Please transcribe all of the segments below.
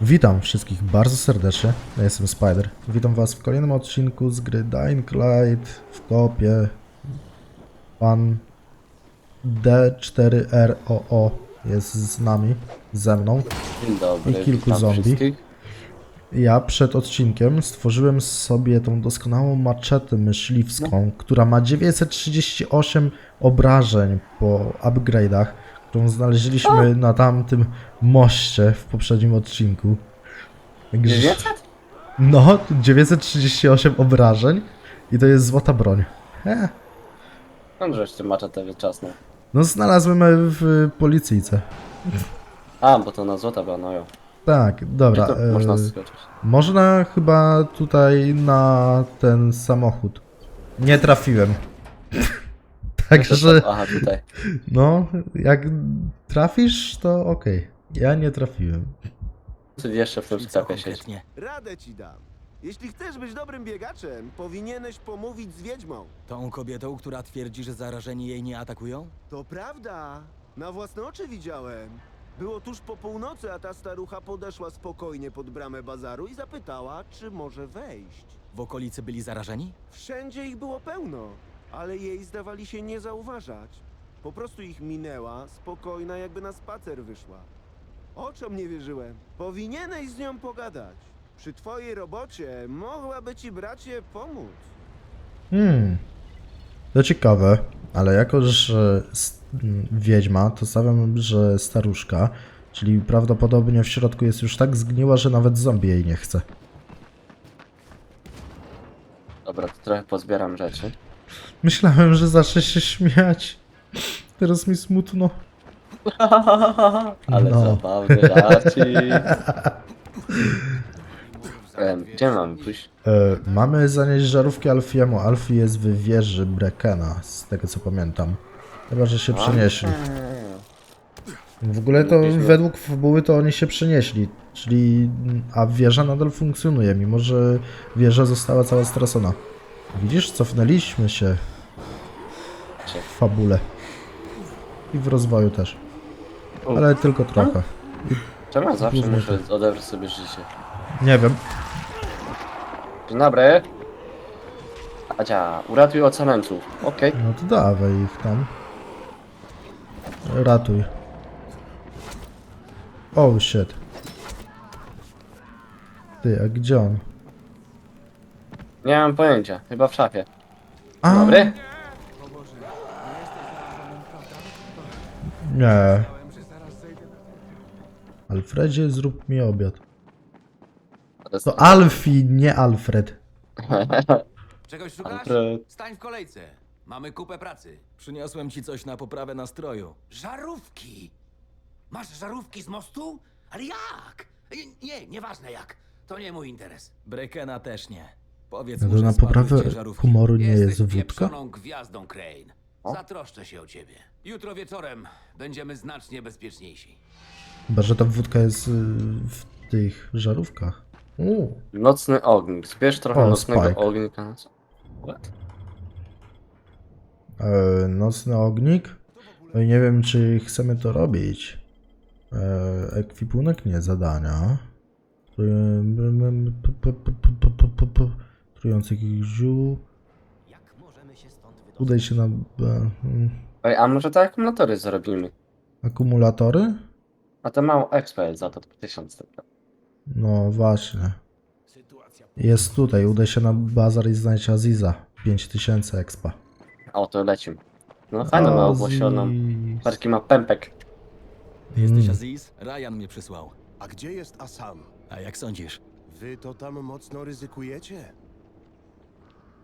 Witam wszystkich bardzo serdecznie, ja jestem Spider. Witam was w kolejnym odcinku z gry Dying Light w kopie. Pan D4ROO jest z nami, ze mną. Dzień dobry, I kilku witam zombie. wszystkich. Ja przed odcinkiem stworzyłem sobie tą doskonałą maczetę myśliwską, która ma 938 obrażeń po upgrade'ach, którą znaleźliśmy na tamtym moście w poprzednim odcinku. Także- 900? No, 938 obrażeń i to jest złota broń. E, No żeście maczetę wyczasną. no znalazłem w policyjce. A, bo to na złota była, no jo. Tak, dobra. To e, można skoczyć? Można chyba tutaj na ten samochód. Nie trafiłem. Także, Aha, tutaj. no, jak trafisz, to okej. Ja nie trafiłem. Ty jeszcze w tym co sklepie siedzi. konkretnie? Radę ci dam. Jeśli chcesz być dobrym biegaczem, powinieneś pomówić z wiedźmą. Tą kobietą, która twierdzi, że zarażeni jej nie atakują? To prawda. Na własne oczy widziałem. Było tuż po północy, a ta starucha podeszła spokojnie pod bramę bazaru i zapytała, czy może wejść. W okolicy byli zarażeni? Wszędzie ich było pełno, ale jej zdawali się nie zauważać. Po prostu ich minęła, spokojna, jakby na spacer wyszła. Oczom nie wierzyłem. Powinieneś z nią pogadać. Przy twojej robocie mogłaby ci bracie pomóc. Hmm. To ciekawe, ale jako, że wiedźma, to stawiam, że staruszka, czyli prawdopodobnie w środku jest już tak zgniła, że nawet zombie jej nie chce. Dobra, to trochę pozbieram rzeczy. Myślałem, że zacznie się śmiać. Teraz mi smutno. Ale No. zabawny. Em, Gdzie mamy pójść? E, mamy zanieść żarówki Alfiemu. Alfie jest w wieży Brekena, z tego co pamiętam. Chyba, że się przenieśli. W ogóle to według fabuły to oni się przenieśli, czyli... A wieża nadal funkcjonuje, mimo że wieża została cała stracona. Widzisz, cofnęliśmy się w fabule. I w rozwoju też. Ale tylko trochę. Czemu zawsze muszę odebrać sobie życie? Nie wiem. Dzień dobry. Adzia, uratuj ocaleńców. Okej. No to dawaj ich tam. Ratuj. Oh shit. Ty, a gdzie on? Nie mam pojęcia. Chyba w szafie. A, Dobry? Nie. Alfredzie, zrób mi obiad. To Alfie, nie Alfred. Czegoś szukasz? Alfred. Stań w kolejce. Mamy kupę pracy. Przyniosłem ci coś na poprawę nastroju. Żarówki! Masz żarówki z mostu? Ale jak? Nie, nie, nieważne jak. To nie mój interes. Brekena też nie. Powiedz No mu, że na poprawę humoru nie Jesteś jest wódka? pieprzoną gwiazdą, Crane. O. Zatroszczę się o ciebie. Jutro wieczorem będziemy znacznie bezpieczniejsi. Chyba, że ta wódka jest y, w tych żarówkach. U, Nocny ognik. Zbierz trochę O, nocnego Spike. ognika. What? e, nocny ognik. No i nie wiem, czy chcemy to robić. E, ekwipunek nie, zadania. Tru- p- p- p- p- p- p- p- Trujących ziół. Jak możemy się stąd wydostać? Udaj się na e, mm, Ej, a może te akumulatory zrobimy? akumulatory? A to mało expa jest za to 1000 tylko. No właśnie. Jest tutaj, udaj się na bazar i znajdź Aziza. 5000 expa. O, to lecimy. No fajną ma ogłosioną. Parki ma pępek. Ty jesteś. Aziz? Ryan mnie przysłał. A gdzie jest Asam? A jak sądzisz? Wy to tam mocno ryzykujecie?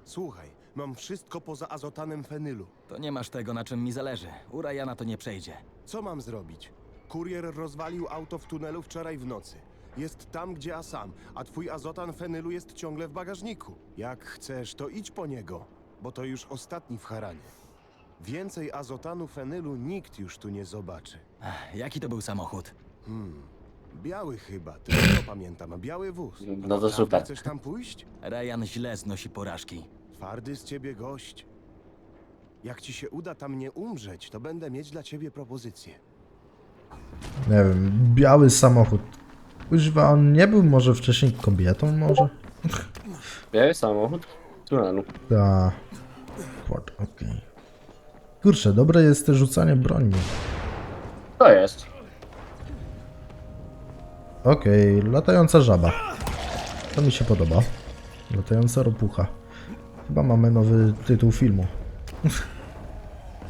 Słuchaj, mam wszystko poza azotanem fenylu. To nie masz tego, na czym mi zależy. U Ryana to nie przejdzie. Co mam zrobić? Kurier rozwalił auto w tunelu wczoraj w nocy. Jest tam, gdzie Asam, a twój azotan fenylu jest ciągle w bagażniku. Jak chcesz, to idź po niego, bo to już ostatni w Haranie. Więcej azotanu fenylu nikt już tu nie zobaczy. Ech, jaki to był samochód? Hmm. Biały chyba, tylko pamiętam, biały wóz. No to Naprawdę super. Chcesz tam pójść? Ryan źle znosi porażki. Twardy z ciebie gość. Jak ci się uda tam nie umrzeć, to będę mieć dla ciebie propozycję. Nie wiem, biały samochód. Kuźwa, on nie był może wcześniej kobietą może? Biały samochód w tunelu. Ta. Płat, okej. Kurczę, dobre jest te rzucanie broni. To jest. Okej, latająca żaba. To mi się podoba. Latająca ropucha. Chyba mamy nowy tytuł filmu.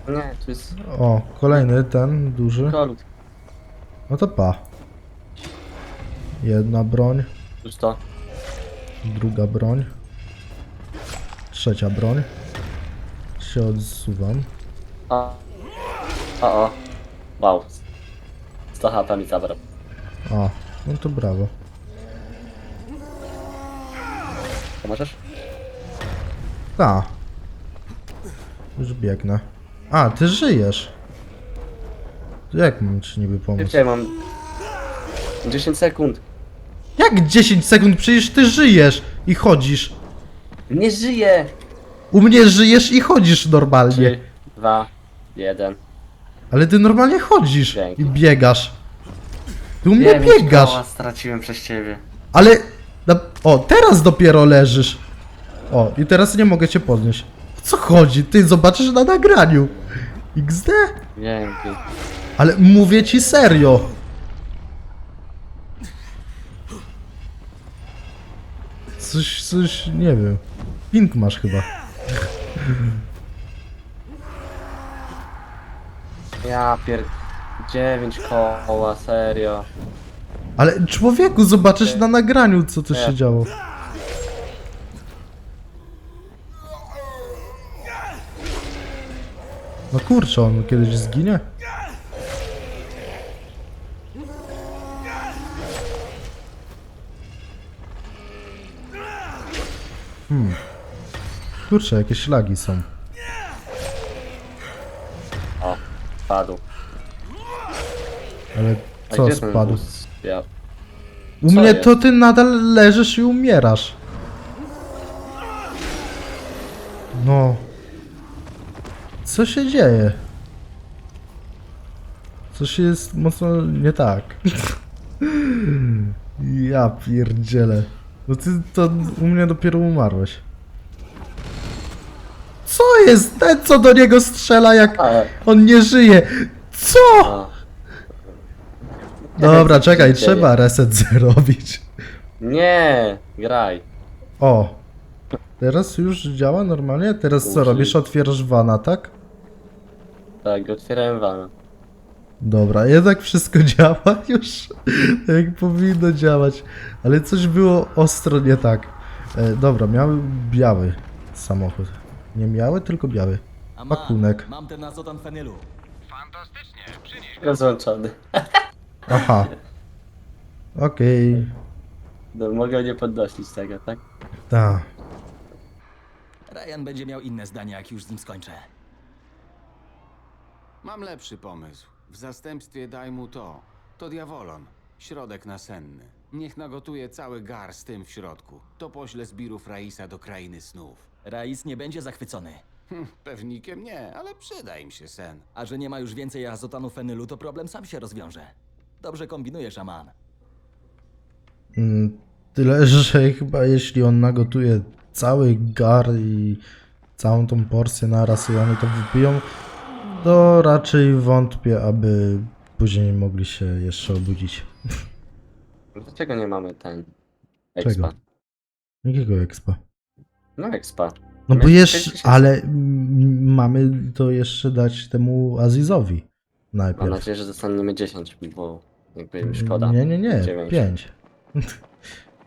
Nie, to jest O, kolejny, ten duży. kolut. No to pa. Jedna broń, Już to. druga broń. Trzecia broń. Się odsuwam. A. O, o. Wow. 100 HP mi zabrał. A, no to brawo. Pomożesz? Ta. Już biegnę. A, ty żyjesz. Jak mam ci niby pomóc? Szybciej mam 10 sekund. Jak 10 sekund? Przecież ty żyjesz i chodzisz. Nie żyję! U mnie żyjesz i chodzisz normalnie. 3, 2, 1. Ale ty normalnie chodzisz Dzięki. i biegasz. Ty u mnie biegasz. koła straciłem przez ciebie. Ale... na- O, teraz dopiero leżysz. O, i teraz nie mogę cię podnieść. O co chodzi? Ty zobaczysz na nagraniu. XD? Dzięki. Ale mówię ci serio. Coś, coś, nie wiem. Pink masz chyba. Ja pier... 9 koła, serio. Ale człowieku, zobaczysz na nagraniu, co to się działo. No kurczę, on kiedyś zginie? Hmm. Kurczę, jakieś lagi są. O, padł. Ale A co gdzie ten spadł? wóz? Ja... U Co mnie jest? to ty nadal leżysz i umierasz. No. Co się dzieje? Coś jest mocno nie tak. ja pierdzielę. No ty to u mnie dopiero umarłeś. Co jest? Ten co do niego strzela jak on nie żyje. Co? A. Dobra, czekaj, dzieje? trzeba reset zrobić. Nie, graj. O! Teraz już działa normalnie? Teraz co Użyj. robisz? Otwierasz wana, tak? Tak, otwierałem wana. Dobra, jednak wszystko działa już tak jak powinno działać. Ale coś było ostro nie tak. E, dobra, miały biały samochód. Nie miały, tylko biały. A mam, Pakunek. mam ten azotan fenylu. Rozłączony. Aha. Okej. No, mogę nie podnosić tego, tak? Ta. Ryan będzie miał inne zdanie, jak już z nim skończę. Mam lepszy pomysł. W zastępstwie daj mu to. To diawolon. Środek nasenny. Niech nagotuje cały gar z tym w środku. To pośle zbirów Raisa do krainy snów. Rais nie będzie zachwycony. Hm, pewnikiem nie, ale przyda im się sen. A że nie ma już więcej azotanu fenylu, to problem sam się rozwiąże. Dobrze kombinujesz, Aman. Mm, Tyle, że chyba jeśli on nagotuje cały gar i całą tą porcję naraz i oni to wypiją, to raczej wątpię, aby później mogli się jeszcze obudzić. Dlaczego nie mamy ten... Czego? Expa? Jakiego expa? No expa. No bo Miałeś jeszcze, 5000. ale mm, mamy to jeszcze dać temu Azizowi Mam najpierw. nadzieję, że dostaniemy 10, bo jakby mi szkoda. Nie, nie, nie, Dziewięć. 5.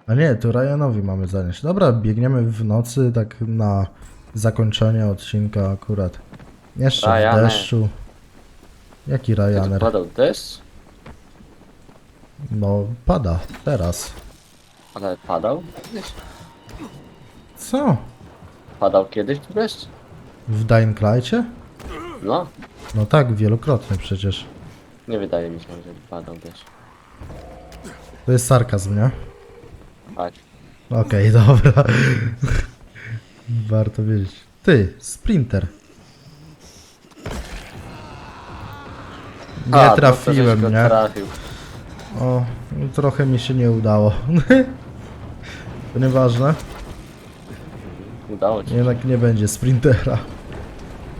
A nie, to Ryanowi mamy zanieść. Dobra, biegniemy w nocy, tak na zakończenie odcinka akurat. Jeszcze w deszczu. Jaki Kiedy Ryaner? padał deszcz, No, pada, teraz. ale padał kiedyś? Co? Padał kiedyś tu deszcz? W Dying Light'cie? No, No tak, wielokrotnie przecież. Nie wydaje mi się, że padał deszcz. To jest sarkazm, nie? Tak. Okej, dobra. Warto wiedzieć. Ty, Sprinter. Nie A, no to trafiłem, go nie? Trafił. O, no trochę mi się nie udało. to nieważne, Udało ci. jednak nie będzie sprintera.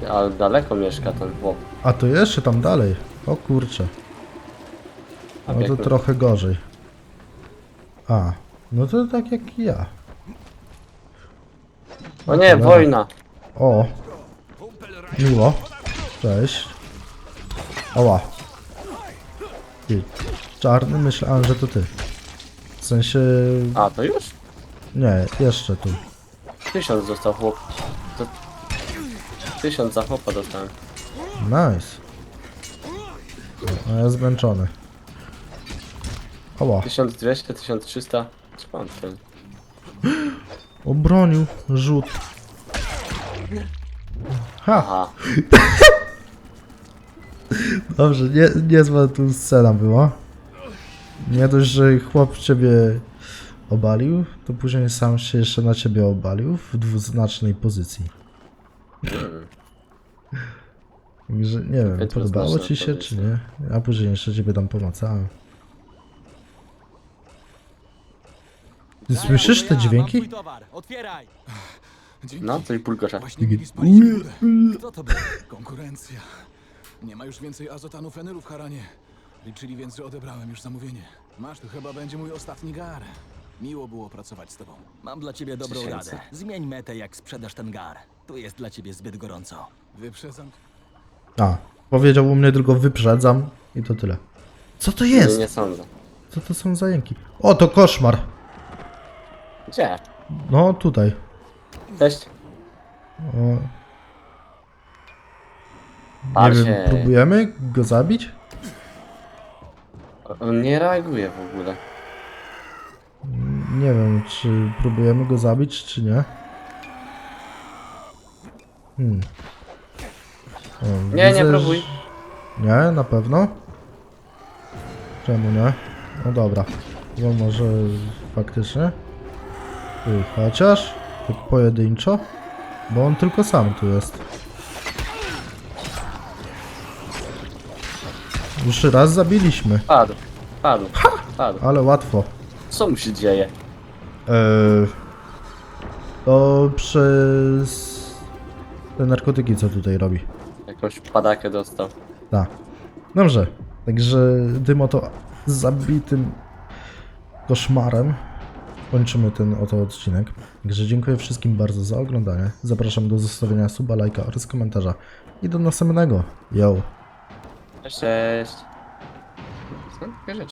Ale daleko mieszka ten chłop. A to jeszcze tam dalej. O kurczę. No to trochę gorzej. A, no to tak jak ja. O nie, wojna! O, miło. Cześć. Oła. Ty, czarny, myślałem, że to ty. W sensie, A, to już? nie, jeszcze tu. Tysiąc dostał chłop. To... Tysiąc za chłopa dostałem. Nice. A ja zmęczony. Oła, 1200, 1300. Skąd ten? obronił rzut. Ha, Aha. dobrze, nie, niezła tu scena była. Nie dość, że chłop ciebie obalił, to później sam się jeszcze na ciebie obalił w dwuznacznej pozycji. Także nie wiem, Zbyt podobało ci się czy nie? A później jeszcze ciebie tam pomacałem. Ty słyszysz te dźwięki? otwieraj! Dzięki. No, coś bulgosza. Właśnie mieli spalić rudę. Kto to był? Konkurencja. Nie ma już więcej azotanu fenylu w Haranie. Liczyli więc, że odebrałem już zamówienie. Masz, to chyba będzie mój ostatni gar. Miło było pracować z tobą. Mam dla ciebie dobrą Tysięcy. radę. Zmień metę, jak sprzedasz ten gar. Tu jest dla ciebie zbyt gorąco. Wyprzedzam. A, powiedział u mnie tylko wyprzedzam i to tyle. Co to jest? nie sądzę. Co to są za jęki? O, to koszmar. Gdzie? No, tutaj. Cześć. O, nie wiem, próbujemy go zabić? On nie reaguje w ogóle. Nie wiem, czy próbujemy go zabić, czy nie. Hmm. O, Nie, nie próbuj. Nie, na pewno? Czemu nie? No dobra. No może faktycznie? Ty, chociaż? Tak pojedynczo? Bo on tylko sam tu jest. Już raz zabiliśmy, Padł. Padł. Padł. ale łatwo. Co mu się dzieje? Eee, to przez te narkotyki, co tutaj robi. Jakąś padakę dostał. Tak. Dobrze. Także tym oto zabitym koszmarem kończymy ten oto odcinek. Także dziękuję wszystkim bardzo za oglądanie. Zapraszam do zostawienia suba, lajka oraz komentarza. I do następnego. Yo. Cześć, cześć. Są takie rzeczy.